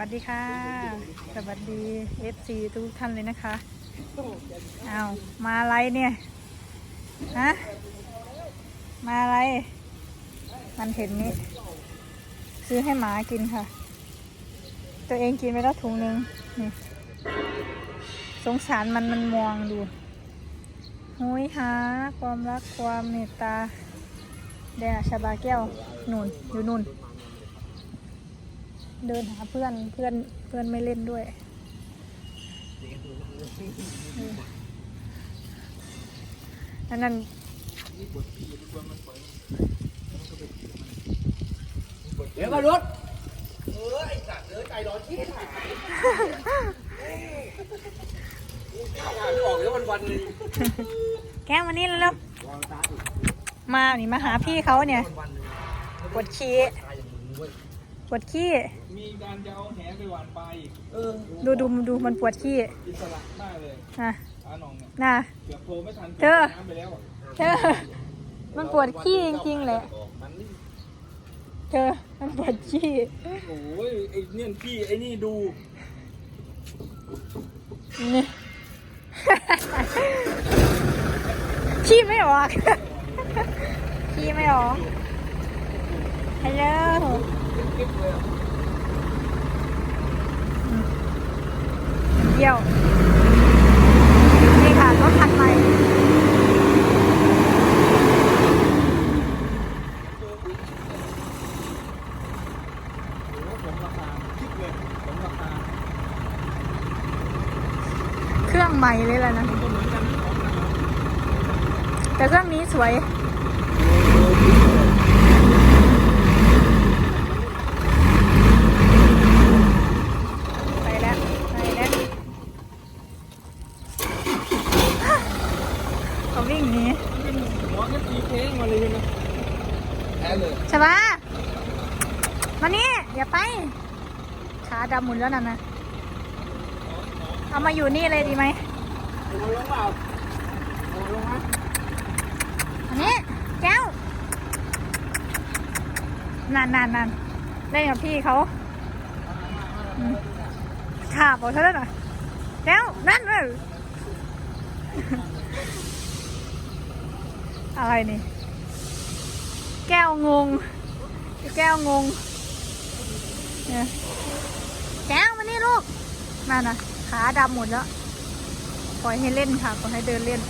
วัสดีค่ะ สวัสดี FC ทุกท่านเลยนะคะเอามาอะไรเนี่ย ฮะ มาอะไร มันเห็นนี้ ซื้อให้หมากินค่ะ ตัวเองกินไปแล้วถุงหนึงนี่ สงสารมันมันมองดูหุยหา ความรักความเมตตาแดงชาบาแก้ว นุ่นอยู่นุ่น เดินหาเพื่อนเพื่อนเพื่อนไม่เล่นด้วยเอออันนั้นเดี๋ยวก็รถเออไอ้สัตว์เออใจร้อนที่หายออกแล้ววันวันหนึงแก้วมานี่แล้วๆมานี่มาหาพี่เขาเนี่ยวันหนึงปวดขี้ ตายอย่างมึงเว้ยปวดขี้ มีการจะเอาแหไปหวานปลาอีกเออดูดูดูมันปวดขี้อิสระมากเลยนะอาหนองเนี่ยน่ะ เกือบโทรไม่ทันเธอ น้ำไปแล้วอะเธอ มันปวดขี้จริงๆแหละ มันนี่เธอ มันปวดขี้ โอ้ยไอ้เนี่ยพี่ไอ้นี่ดูนี่ ขี้ไม่ออก ขี้ไม่ออกฮัลโหล เยี่ยว นี่ค่ะรถคันใหม่ผมราคาคิดเลยผมราคาเครื่องใหม่เลยแหละนะมันก็เหมือนกันทั้งสองคันนะแต่เครื่องนี้สวย ไปแล้ว ไปแล้วเขาวิ่งหนี มันเป็นหัวก็ตีเค้งมาเลยนะ แพ้เลย ใช่ปะมานี่อย่าไป ขาดำหมุนแล้วนั่นนะเอามาอยู่นี่เลยดีไหมอันนี้แก้วนั่นนั่นนั่นเล่นกับพี่เขาขาบอกเธอแล้หน่อยแก้วนั่นเลยอะไรนี่ แก้วงง แก้วงงแก้วมานี่ลูกนั่นนะขาดำหมดแล้ว ปล่อยให้เล่นค่ะ ปล่อยให้เดินเล่น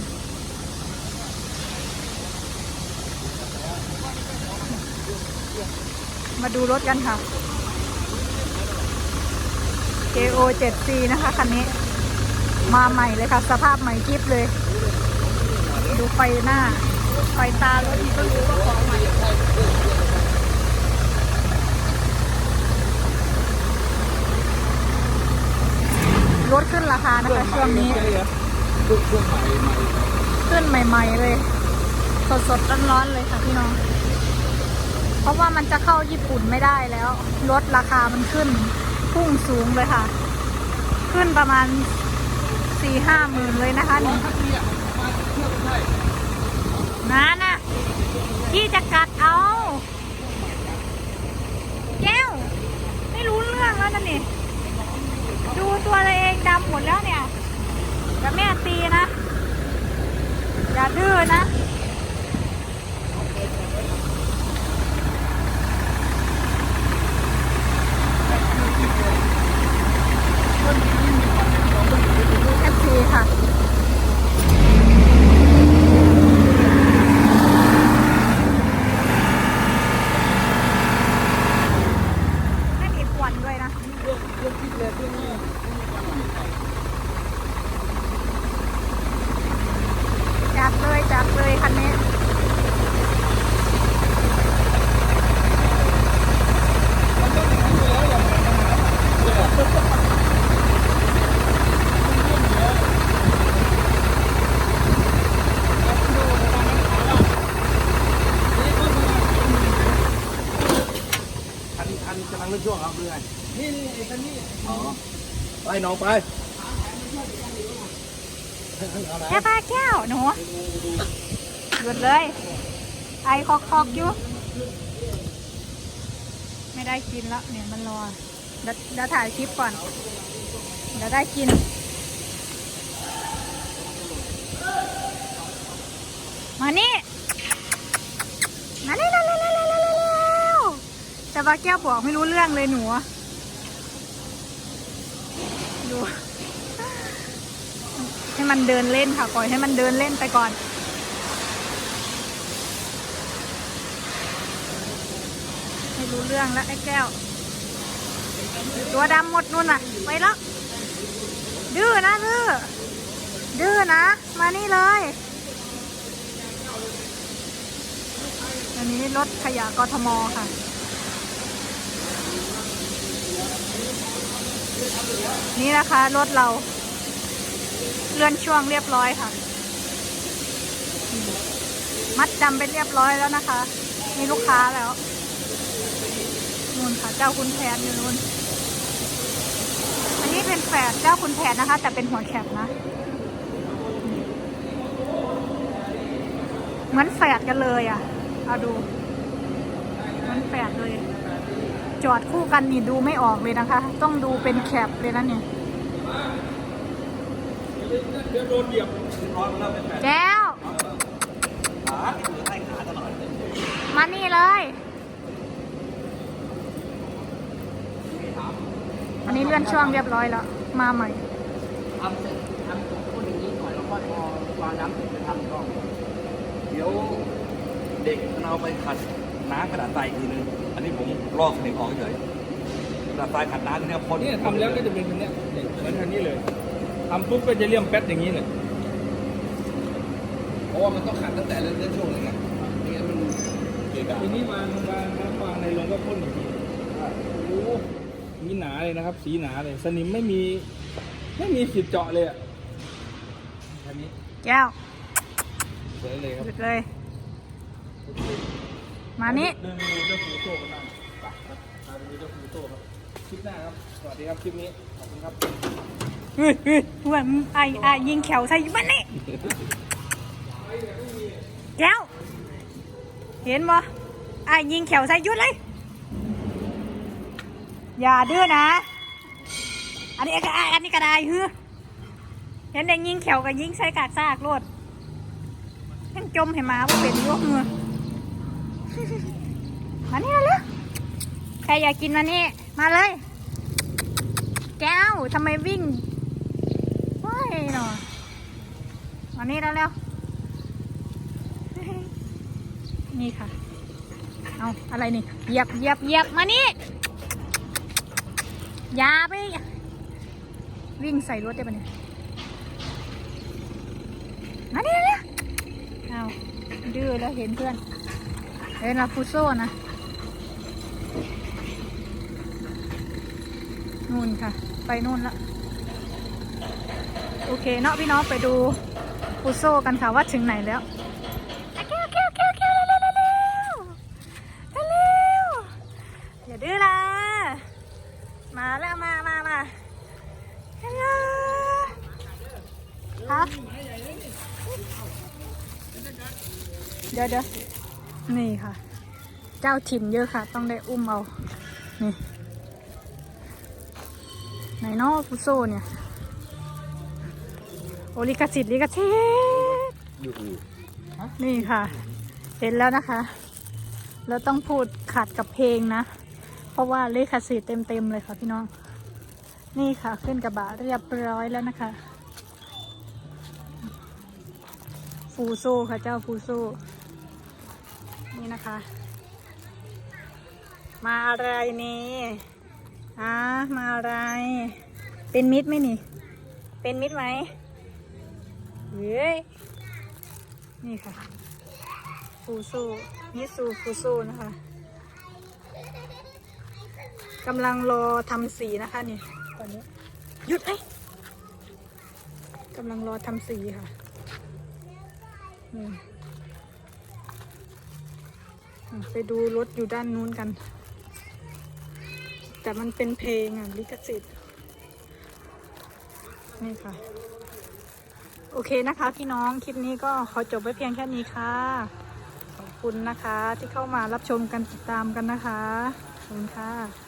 มาดูรถกันค่ะ KO 7C นะคะ คันนี้ มาใหม่เลยค่ะ สภาพใหม่คลิปเลย ดูไฟหน้า ไฟตารถนี่ก็รู้ว่าของใหม่รถขึ้นราคานะคะช่วงนี้เครื่องเครื่องใหม่ขึ้นใหม่ ๆ เลย สดๆร้อนๆเลยค่ะพี่น้อง เพราะว่ามันจะเข้าญี่ปุ่นไม่ได้แล้ว รถราคามันขึ้น พุ่งสูงเลยค่ะ ขึ้นประมาณสี่ห้าหมื่นเลยนะคะนี่ ที่จะกัดเอา แก้ว ไม่รู้เรื่องแล้วนะนี่ ดูตัวตัวเองดำหมดแล้วเนี่ยแต่แม่ตีนะ อย่าดื้อนะ เอฟซีค่ะ ไม่มีควันด้วยนะ เครื่องเครื่องคิดเลยเครื่องนี้ จับเลยจับเลยคันนี้มันต้องอย่างนั้นอันอันกำลังเล่นช่วงครับเรื่อยนี่นี่ไอ้คันนี้อ๋อไปน้องไป แก้วปลาแก้วหนูหยุดเลย ไอคอกคอกอยู่ ไม่ได้กินแล้วเนี่ยมันรอเดี๋ยวเดี๋ยวถ่ายคลิปก่อน เดี๋ยวได้กิน มานี่ มานี่เร็วเร็วเร็วเร็วเร็วเร็วแต่ว่าแก้วบอกไม่รู้เรื่องเลยหนูอะดู ให้มันเดินเล่นค่ะปล่อยให้มันเดินเล่นไปก่อน ไม่รู้เรื่องแล้วไอ้แก้ว ตัวดำหมดนู่นน่ะไปแล้ว ดื้อนะดื้อ ดื้อนะ มานี่เลยอันนี้รถขยะกทมค่ะ นี่นะคะรถเรา เลื่อนช่วงเรียบร้อยค่ะ มัดจำไปเรียบร้อยแล้วนะคะ มีลูกค้าแล้วนู่นค่ะ เจ้าคุณแผนอยู่นู่น อันนี้เป็นแฝดเจ้าคุณแผนนะคะ แต่เป็นหัวแคบนะ เหมือนแฝดกันเลยอะ เอาดู เหมือนแฝดเลย จอดคู่กันนี่ดูไม่ออกเลยนะคะ ต้องดูเป็นแคปเลยนะเนี่ย เดี๋ยวโดนเหยียบร้อนแล้วเป็นแผลแก้ว ขาถือให้ขาตลอดมานี่เลยอันนี้เลื่อนช่วงเรียบร้อยแล้ว มาใหม่ทำเสร็จทำตัวคนอย่างนี้ก่อนแล้วก็พอวางน้ำเสร็จจะทำกล้องเดี๋ยวเด็กมันเอาไปขัดน้ำกระดาษทรายอีกทีนึง อันนี้ผมลอกสนิมออกเฉยกระดาษทรายขัดน้ำเนี่ยพ่นเนี่ยทำแล้วก็จะเป็นแบบเนี้ยเนี่ยเหมือนทันนี้เลย ทำปุ๊บก็จะเลี่ยมแป๊ดอย่างนี้เลยเพราะว่ามันต้องขัดตั้งแต่เริ่มช่วงเลยไงไม่งั้นมันเกะกะทีนี้วางวางน้ำวางในลงก็พ่นอีกทีโอ้โหมีหนาเลยนะครับ สีหนาเลย สนิมไม่มีไม่มีสิทธิ์เจาะเลยอะอันนี้แก้วสวยเลยครับหยุดเลย มานี่เดินไปดูเจ้าฟูโต้กันบ้างไปครับพาไปดูเจ้าฟูโต้ครับ คลิปหน้าครับ สวัสดีครับ คลิปนี้ ขอบคุณครับ เฮ้ยเฮ้ยอ้วนไอ้ไอ้ยิงแขวใส่มันนี่แก้วเห็นบ่ไอ้ยิงแขวใส่ยุดเลย อย่าดื้อนะ อันนี้ก็ไอ้อันนี้ก็ได้ฮือเห็นเด็กยิงแขวกับยิงใส่กากซากโลดยังจมให้มาว่าเป็นอยวกมือมานี่เลยใครอยากกินมานี่มาเลย แก้วทำไมวิ่ง มานี่แล้วเร็วนี่ค่ะ เอาอะไรนี่เหยียบเหยียบเหยียบมานี่ อย่าไป วิ่งใส่รถได้ปะเนี่ย มานี่เร็วเอาดื้อแล้วเห็นเพื่อนเอ็นลาฟูโซ่นะนู่นค่ะ ไปนู่นละ โอเคเนาะพี่น้องไปดู ฟูโซกันค่ะว่าถึงไหนแล้วอะเกี้ยวเกี้ยวเกี้ยวเกี้ยวเร็วเร็วเร็วเร็วเร็วอย่าดื้อละมาแล้วมามามาฮัลโหลฮะเดี๋ยวเดี๋ยวนี่ค่ะ เจ้าถิ่นเยอะค่ะ ต้องได้อุ้มเอา นี่ไหนนอฟุโซเนี่ย โอลิกาสิทธิ์ลิกาสิทธิ์นี่ค่ะ เห็นแล้วนะคะ แล้วต้องพูดขัดกับเพลงนะ เพราะว่าลิขสิทธิ์เต็มๆเลยค่ะพี่น้อง นี่ค่ะขึ้นกระบะเรียบร้อยแล้วนะคะ ฟูโซค่ะเจ้าฟูโซนี่นะคะ มาอะไรนี่อ่ามาอะไร เป็นมิดไหมนี่ เป็นมิดไหม เฮ้นี่ค่ะฟูซูมิซูฟูซูนะคะกำลังรอทำสีนะคะนี่ตอนนี้หยุดไอ้ยกำลังรอทำสีค่ะนี่อะไปดูรถอยู่ด้านนู้นกัน แต่มันเป็นเพลงอะลิขสิทธิ์นี่ค่ะ โอเคนะคะพี่น้องคลิปนี้ก็ขอจบไว้เพียงแค่นี้ค่ะ ขอบคุณนะคะที่เข้ามารับชมกันติดตามกันนะคะ ขอบคุณค่ะ